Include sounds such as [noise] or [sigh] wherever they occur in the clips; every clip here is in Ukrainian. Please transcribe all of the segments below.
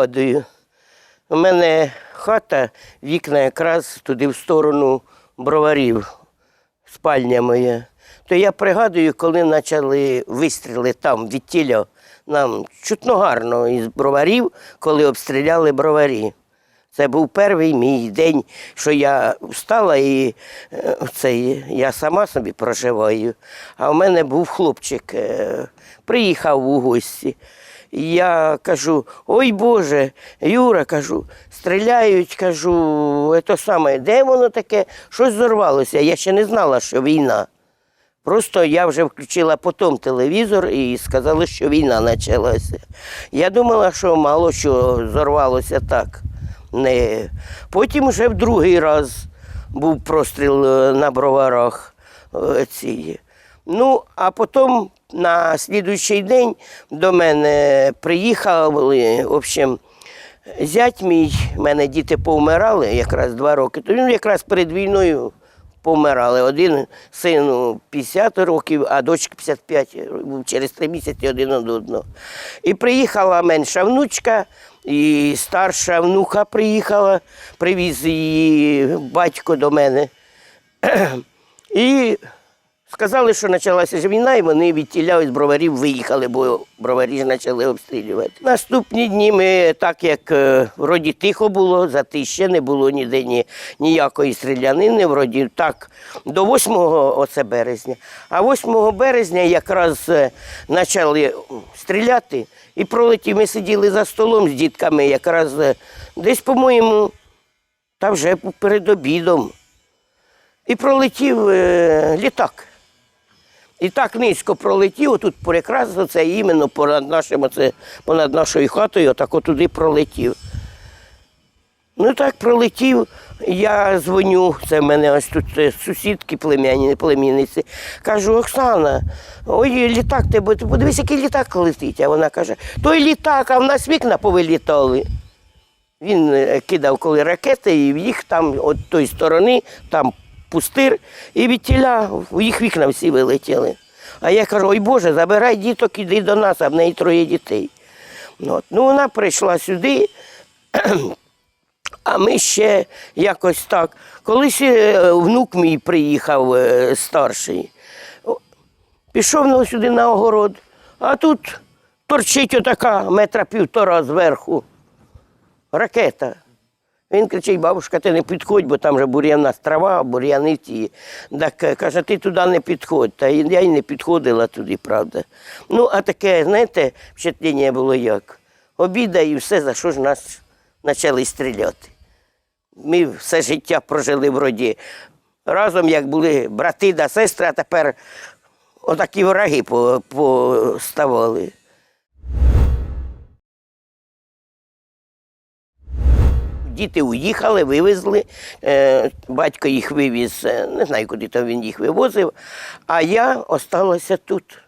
Пригадую. У мене хата, вікна якраз туди в сторону броварів, спальня моя. То я пригадую, коли почали вистріли там від тіля, нам чутно гарно із броварів, коли обстріляли броварі. Це був перший мій день, що я встала і е, цей, я сама собі проживаю. А в мене був хлопчик, е, приїхав у гості. Я кажу, ой Боже, Юра, кажу, стріляють, кажу, це саме, де воно таке? Щось зорвалося. Я ще не знала, що війна. Просто я вже включила потім телевізор і сказали, що війна почалася. Я думала, що мало що зорвалося так. Не. Потім вже в другий раз був простріл е, на броварах. е, ці. Ну, а потім на слідуючий день до мене приїхали, в общем, зять мій, в мене діти повмирали якраз два роки. То він якраз перед війною помирали. Один сину 50 років, а дочки 55, був через три місяці один од одного. І приїхала менша внучка, і старша внука приїхала, привіз її батько до мене. [clears throat] І сказали, що почалася війна, і вони від тіля броварів виїхали, бо броварі почали обстрілювати. Наступні дні ми, так як е, вроді тихо було, затище, не було ніде ні, ніякої стрілянини, вроді так, до 8 оце березня. А 8 березня якраз е, почали стріляти і пролетів. Ми сиділи за столом з дітками, якраз е, десь, по-моєму, та вже перед обідом. І пролетів літак. І так низько пролетів, отут якраз це іменно понад нашим, оце, понад нашою хатою, отак отуди пролетів. Ну так пролетів, я дзвоню, це в мене ось тут е, сусідки племінниці. Кажу, Оксана, ой, літак, ти подивись, який літак летить. А вона каже, той літак, а в нас вікна повилітали. Він е, кидав коли ракети, і їх там, от тої сторони, там пустир, і від тіля в їх вікна всі вилетіли. А я кажу, ой Боже, забирай діток, іди до нас, а в неї троє дітей. Ну, От. Ну, вона прийшла сюди, [clears throat] а ми ще якось так. Колись е, внук мій приїхав е, старший. Пішов ну, сюди на огород, а тут торчить отака метра півтора зверху ракета. Він кричить, бабушка, ти не підходь, бо там же бур'яна трава, бур'яни ті. Так е, каже, ти туди не підходь. Та я й не підходила туди, правда. Ну, а таке, знаєте, впечатлення було як. Обіда і все, за що ж нас почали стріляти. Ми все життя прожили вроді разом, як були брати та сестри, а тепер отакі враги поставали. Діти уїхали, вивезли. Е, батько їх вивіз, е, не знаю, куди там він їх вивозив. А я осталася тут.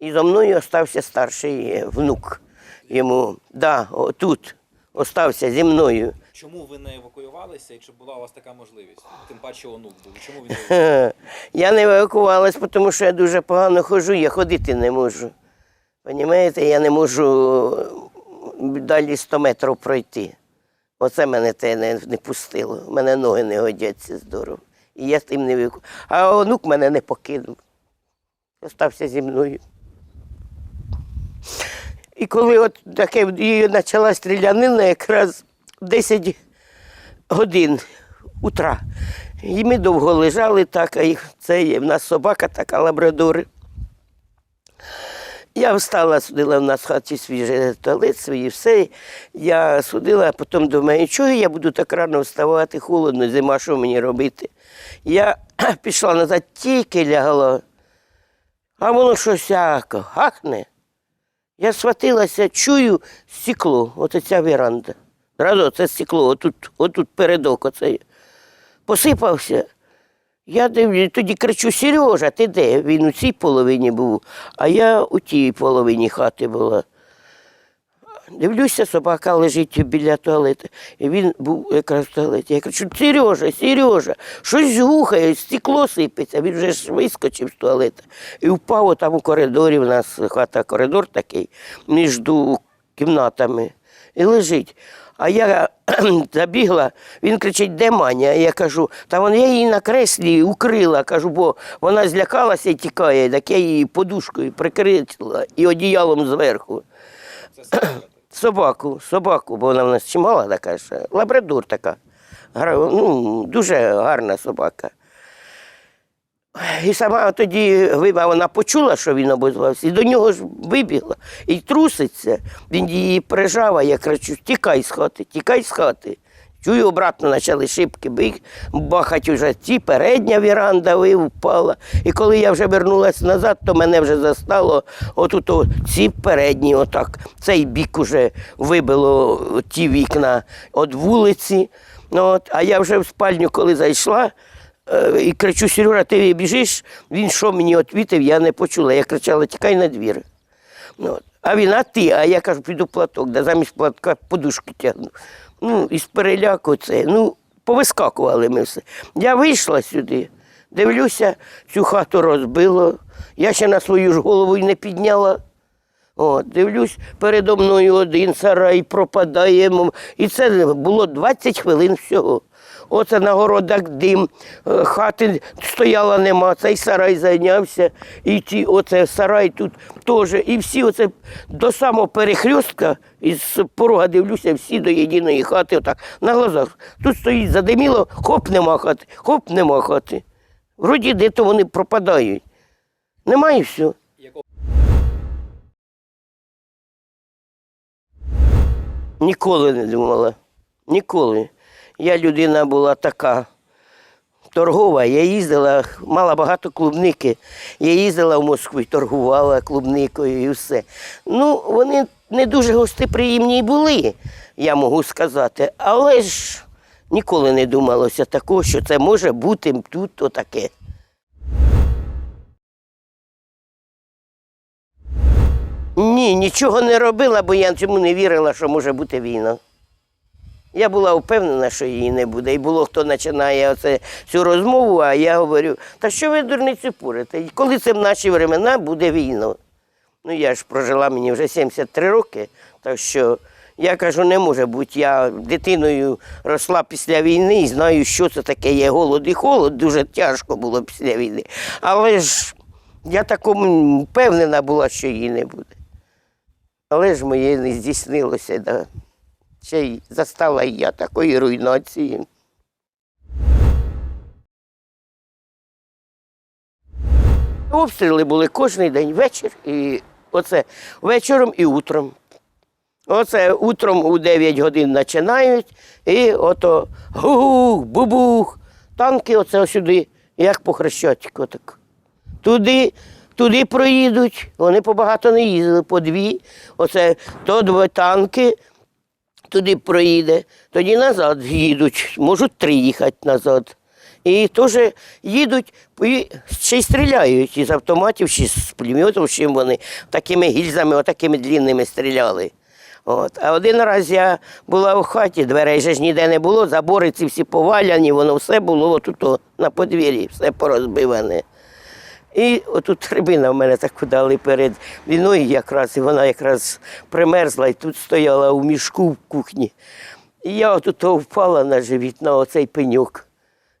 І за мною остався старший е, внук. Йому, да, тут остався зі мною. Чому ви не евакуювалися і чи була у вас така можливість? Тим паче онук був. Чому ви не Я не евакувалась, тому що я дуже погано ходжу, я ходити не можу. Понімаєте, я не можу далі 100 метрів пройти. Оце мене те не, не пустило. У мене ноги не годяться здорово. І я з тим не вику. А онук мене не покинув. Остався зі мною. І коли от таке почала стрілянина, якраз 10 годин утра. І ми довго лежали так, а їх це є. В нас собака така лабрадори. Я встала, судила в нас в хаті свіжий туалет, свій все. Я судила, а потім думаю, чого я буду так рано вставати, холодно, зима, що мені робити. Я [clears throat] пішла назад, тільки лягла, а воно щось гахне. Я схватилася, чую стекло, оце ця веранда. Зразу це стекло, отут, отут передок оцей. Посипався. Я дивлюсь, тоді кричу, Сережа, ти де? Він у цій половині був, а я у тій половині хати була. Дивлюся, собака лежить біля туалету. І він був якраз в туалеті. Я кричу, Сережа, Сережа, щось гухає, стекло сипеться. Він вже ж вискочив з туалету і впав там у коридорі. У нас хата коридор такий між кімнатами. і лежить. А я [clears throat] забігла, він кричить, де Маня? Я кажу, та вон я її на креслі укрила, кажу, бо вона злякалася і тікає, так я її подушкою прикрила і одіялом зверху. [clears throat] Собаку, собаку, бо вона в нас чимала така ж, лабрадор така. Ну, дуже гарна собака. І сама тоді виба, вона почула, що він обозвався, і до нього ж вибігла і труситься. Він її прижав, а я кричу: тікай з хати, тікай з хати. Чую, обратно почали шибки бих, бахать уже ті, передня віранда ви- впала. І коли я вже вернулася назад, то мене вже застало отут ці передні, отак. Цей бік уже вибило ті вікна від вулиці. От, а я вже в спальню, коли зайшла, І кричу, Сережа, ти біжиш? Він що мені відповів, я не почула. Я кричала, тікай на двір. Ну, а він, а ти, а я кажу, піду платок, да замість платка подушки тягну. Ну, із переляку це. Ну, повискакували ми все. Я вийшла сюди, дивлюся, цю хату розбило. Я ще на свою ж голову й не підняла. От, дивлюсь, передо мною один сарай пропадає. І це було 20 хвилин всього. Оце на городах дим, е, хати стояла нема, цей сарай зайнявся, і ті, оце сарай тут теж. І всі оце до самого перехрестка із порога дивлюся, всі до єдиної хати, отак, на глазах. Тут стоїть, задиміло, хоп, нема хати, хоп, нема хати. Вроді де-то вони пропадають. Немає все. Ніколи не думала. Ніколи. Я людина була така торгова. Я їздила, мала багато клубники. Я їздила в Москву і торгувала клубникою і все. Ну, вони не дуже гостеприємні були, я можу сказати. Але ж ніколи не думалося такого, що це може бути тут отаке. Ні, нічого не робила, бо я цьому не вірила, що може бути війна. Я була впевнена, що її не буде. І було хто починає оце, цю розмову, а я говорю, та що ви дурниці пурите? Коли це в наші времена буде війна? Ну я ж прожила мені вже 73 роки, так що я кажу, не може бути. Я дитиною росла після війни і знаю, що це таке є голод і холод. Дуже тяжко було після війни. Але ж я такому впевнена була, що її не буде. Але ж моє не здійснилося. Да. Ще й застала і я такої руйнації. Обстріли були кожен день вечір, і оце вечором і утром. Оце утром у 9 годин починають, і ото гух, бубух, танки оце сюди, як по хрещатику так. Туди, туди проїдуть. Вони побагато не їздили, по дві. Оце то два танки, туди проїде, тоді назад їдуть, можуть три їхати назад. І теж їдуть ще й стріляють із автоматів, чи з пулеметів, чим вони такими гільзами, отакими длінними стріляли. От. А один раз я була в хаті, дверей же ж ніде не було, забори ці всі поваляні, воно все було отут на подвір'ї, все порозбиване. І отут рибина в мене таку дали перед війною якраз, і вона якраз примерзла і тут стояла у мішку в кухні. І я отут впала на живіт на оцей пеньок.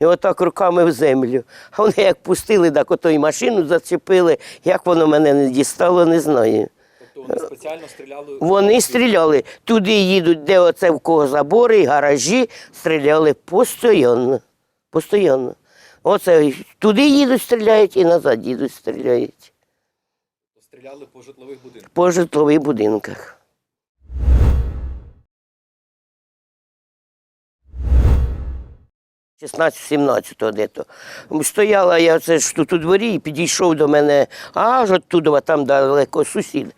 І отак руками в землю. А вони як пустили, так ото і машину зачепили. Як воно мене не дістало, не знаю. тобто вони спеціально стріляли? Вони стріляли. Туди їдуть, де оце в кого забори, гаражі, стріляли постійно. Постійно. Оце туди їдуть, стріляють і назад їдуть, стріляють. Стріляли по житлових будинках. По житлових будинках. – 16-17 де-то. Стояла я це ж тут у дворі і підійшов до мене аж оттуда, там далеко сусід.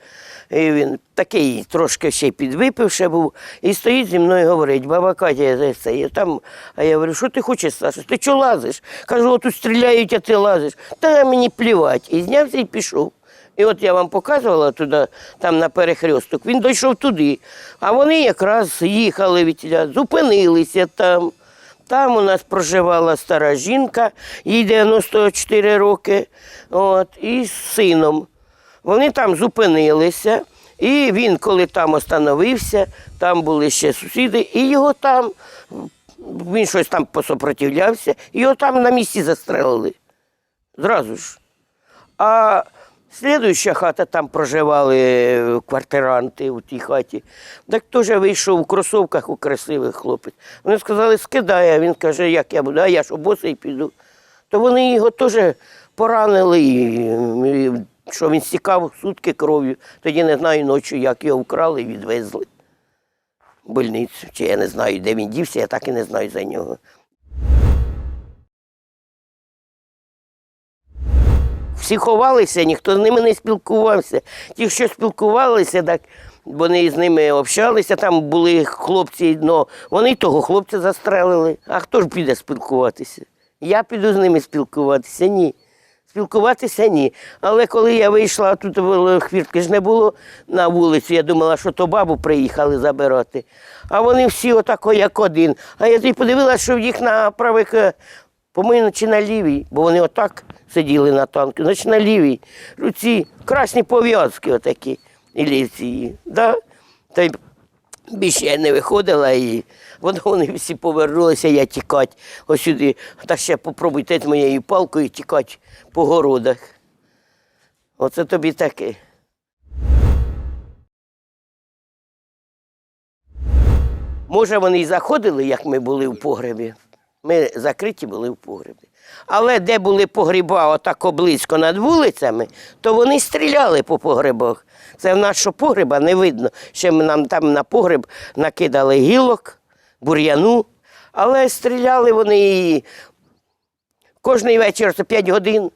І він такий трошки ще підвипивши був, і стоїть зі мною говорить, баба Катя, це, я там. А я говорю, що ти хочеш, Саша? Ти чого лазиш? Кажу, отут стріляють, а ти лазиш. Та мені плівать. І знявся і пішов. І от я вам показувала туди, там на перехресток, він дійшов туди. А вони якраз їхали від зупинилися там. Там у нас проживала стара жінка, їй 94 роки, от, і з сином. Вони там зупинилися, І він, коли там остановився, там були ще сусіди, і його там, він щось там посопротивлявся, його там на місці застрелили. Зразу ж. А слідуюча хата, там проживали квартиранти у тій хаті. Так теж вийшов у кросовках у красивий хлопець. Вони сказали, скидай, а він каже, як я буду, а я що босий піду. То вони його теж поранили, і що він стікав сутки кров'ю. Тоді не знаю ночі, як його вкрали і відвезли в больницю. Чи я не знаю, де він дівся, я так і не знаю за нього. Всі ховалися, ніхто з ними не спілкувався. Ті, що спілкувалися, так вони з ними общалися, там були хлопці, но вони того хлопця застрелили. А хто ж піде спілкуватися? Я піду з ними спілкуватися? Ні. Спілкуватися ні. Але коли я вийшла, тут хвіртки ж не було на вулицю, я думала, що то бабу приїхали забирати. А вони всі отако, як один. А я тоді подивилася, що в їх на правих, е, по-моєму, чи на лівій, бо вони отак сиділи на танку, значить на лівій. Руці красні пов'язки отакі, і лівці. Да? Більше я не виходила і вони, вони всі повернулися, я тікати ось сюди. Та ще попробуйте з моєю палкою тікати по городах. Оце тобі таке. Може, вони і заходили, як ми були в погребі. Ми закриті були в погребі. Але де були погреба отако близько над вулицями, то вони стріляли по погребах. Це в нас що погреба не видно. Ще ми нам там на погреб накидали гілок, бур'яну, але стріляли вони кожний вечір, це 5 годин.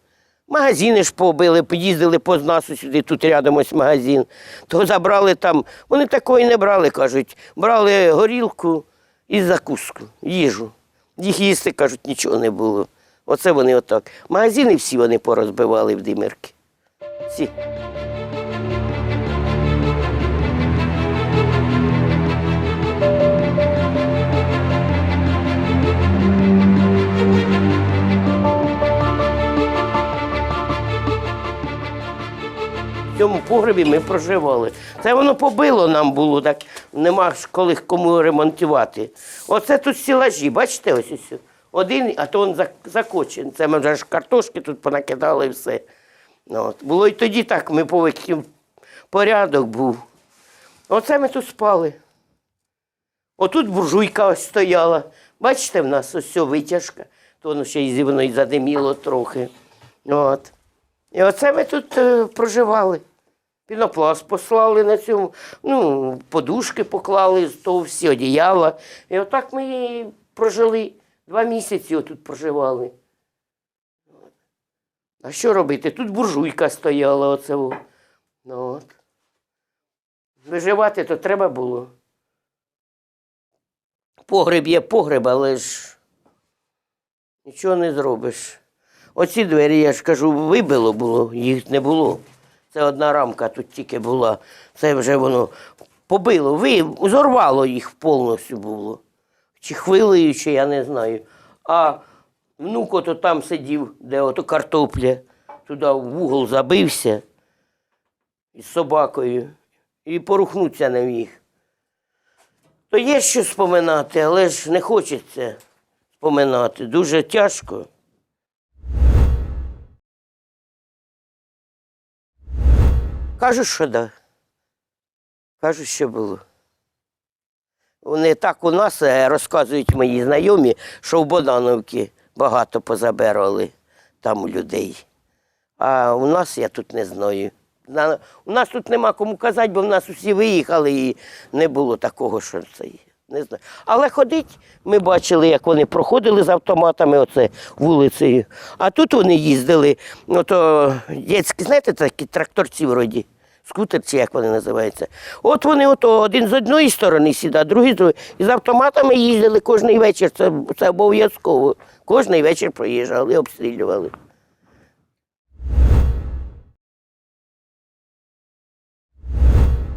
Магазини ж побили, поїздили поз нас сюди, тут рядом ось магазин. То забрали там, вони такої не брали, кажуть. Брали горілку і закуску, їжу. Їх їсти, кажуть, нічого не було. Оце вони отак. Магазини всі вони порозбивали в димирки. Всі. В цьому погребі ми проживали. Це воно побило нам було, так нема коли кому ремонтувати. Оце тут стілажі, бачите, ось ось. Один, а то він зак- закочений. Це ми вже ж картошки тут понакидали і все. Ну, От. Було і тоді так, ми повики порядок був. Оце ми тут спали. Отут буржуйка ось стояла. Бачите, в нас ось все витяжка, то воно ще й воно і задиміло трохи. От. І оце ми тут е, проживали. Пінопласт послали на цьому, ну, подушки поклали, того всі одіяла. І отак ми прожили. Два місяці отут проживали. А що робити? Тут буржуйка стояла оце. Ну, от. Виживати то треба було. Погреб є погреб, але ж нічого не зробиш. Оці двері, я ж кажу, вибило було, їх не було. Це одна рамка тут тільки була. Це вже воно побило, зорвало їх повністю було. Чи хвилею, чи я не знаю. А внук ото там сидів, де ото картопля, туди в угол забився із собакою і порухнуться не міг. То є що споминати, але ж не хочеться споминати. Дуже тяжко. Кажуть, що да. Кажуть, що було. Вони так у нас е, розказують мої знайомі, що в Богдановці багато позабирали там людей. А у нас я тут не знаю. У нас тут нема кому казати, бо в нас усі виїхали і не було такого, що це. Не знаю. Але ходить, ми бачили, як вони проходили з автоматами оце вулицею. А тут вони їздили, ото дітські, знаєте, такі тракторці вроді. Скутер, чи як вони називаються. От вони ото один з одної сторони сідав, другий з другої. І з автоматами їздили кожний вечір. Це, це обов'язково. Кожний вечір проїжджали, обстрілювали.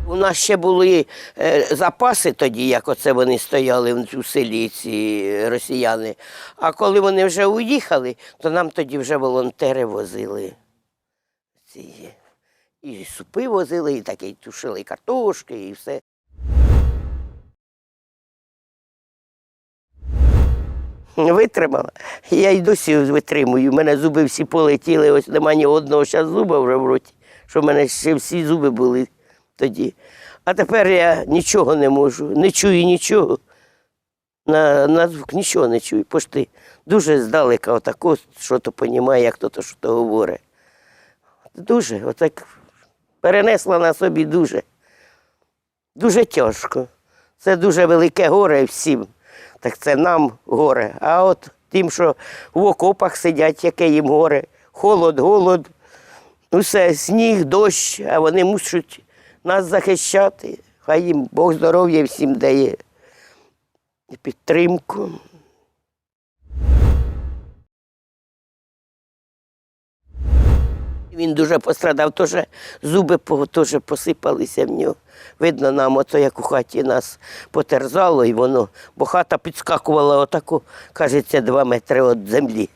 У нас ще були е, запаси тоді, як оце вони стояли у селі, ці росіяни. А коли вони вже уїхали, то нам тоді вже волонтери возили. Ці. І супи возили, і таке і тушили і картошки, і все. Витримала. Я й досі витримую. У мене зуби всі полетіли, ось нема ні одного зараз зуба вже в роті, що в мене ще всі зуби були тоді. А тепер я нічого не можу, не чую нічого. На, на звук нічого не чую. Пошти дуже здалека отако, що то понімає, як то, то що то говорить. Дуже, отак перенесла на собі дуже. Дуже тяжко. Це дуже велике горе всім. Так це нам горе. А от тим, що в окопах сидять, яке їм горе, холод, голод, усе, сніг, дощ, а вони мусять нас захищати. Хай їм Бог здоров'я всім дає. Підтримку. Він дуже пострадав, теж зуби теж посипалися в нього. Видно, нам ото як у хаті нас потерзало, і воно, бо хата підскакувала отаку, кажеться, два метри від землі.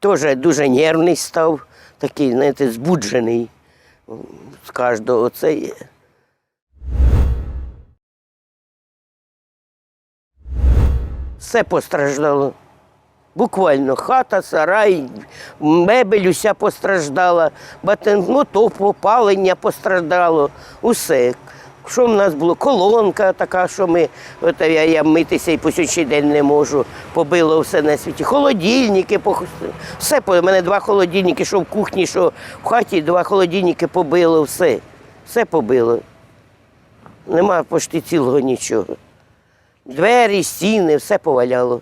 Теж дуже нервний став, такий, знаєте, збуджений з кожного оце є. Все постраждало. Буквально хата, сарай, мебель уся постраждала, то опалення постраждало, усе. Що в нас було? Колонка така, що ми, от я, я митися і по сьогоднішній день не можу. Побило все на світі. Холодильники, все у мене два холодильники, що в кухні, що в хаті, два холодильники побило, все. Все побило. Нема почти цілого нічого. Двері, стіни, все поваляло.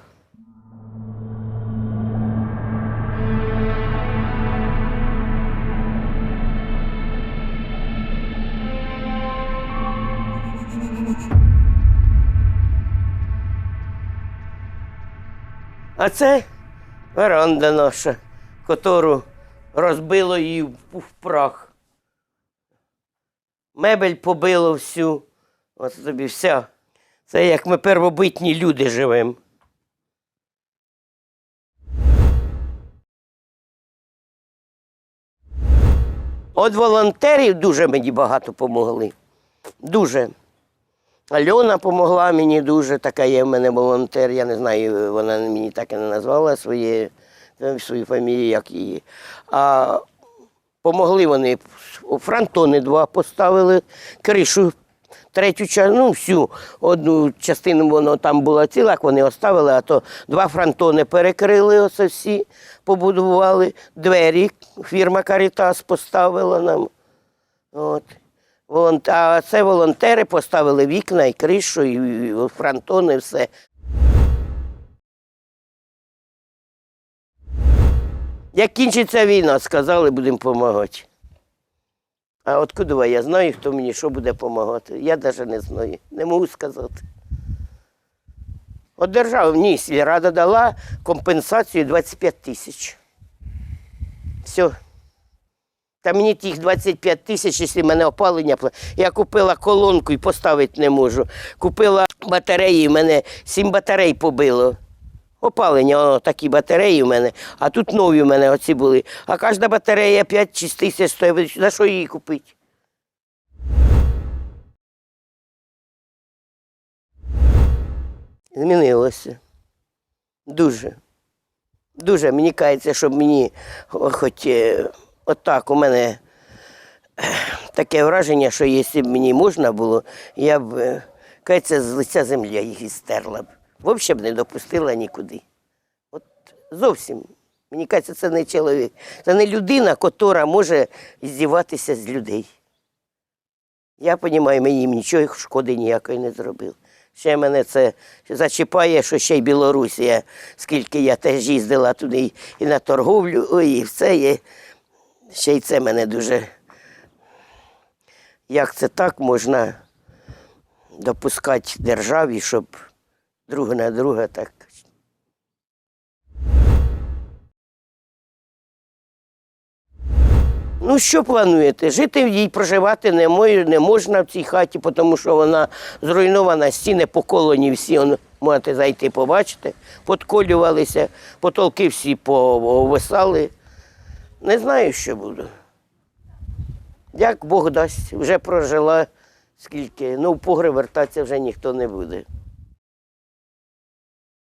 А це веранда наша, котору розбило її в прах. Мебель побило всю. Ось тобі вся. Це як ми первобитні люди живемо. От волонтерів дуже мені багато допомогли. Дуже. Альона допомогла мені дуже, така є в мене волонтер. Я не знаю, вона мені так і не назвала своє, свою фамілію, як її. А помогли вони. Фронтони два поставили, кришу, третю частину, ну, всю одну частину воно там була ціла, вони оставили, а то два фронтони перекрили, оце всі побудували. Двері фірма Карітас поставила нам. От. А це волонтери поставили вікна і кришу, і і все. Як кінчиться війна, сказали, будемо допомагати. А откуда я знаю, хто мені що буде допомагати? Я навіть не знаю, не можу сказати. От держава, ні, сільрада дала компенсацію 25 тисяч. Все. Та мені тих 25 тисяч, якщо мене опалення. Я купила колонку і поставити не можу. Купила батареї, в мене сім батарей побило. Опалення, о, такі батареї в мене, а тут нові в мене оці були. А кожна батарея 5-6 тисяч стоїть. За що її купити? Змінилося. Дуже. Дуже мені кається, щоб мені хоч е, отак у мене таке враження, що якщо б мені можна було, я б е, кається з лиця землі їх і стерла б. Взагалі б не допустила нікуди. От зовсім. Мені кається, це не чоловік. Це не людина, котра може здіватися з людей. Я розумію, мені нічого шкоди ніякої не зробив. Ще мене це зачіпає, що ще й Білорусія, скільки я теж їздила туди і на торговлю, і все є. Ще й це мене дуже. Як це так можна допускати державі, щоб друг на друга так. Ну, що плануєте? Жити в ній, проживати не, мож- не можна в цій хаті, тому що вона зруйнована, стіни поколені всі, он, можете зайти побачити, подколювалися, потолки всі повисали. Не знаю, що буду. Як Бог дасть, вже прожила скільки. Ну, в погреб вертатися вже ніхто не буде.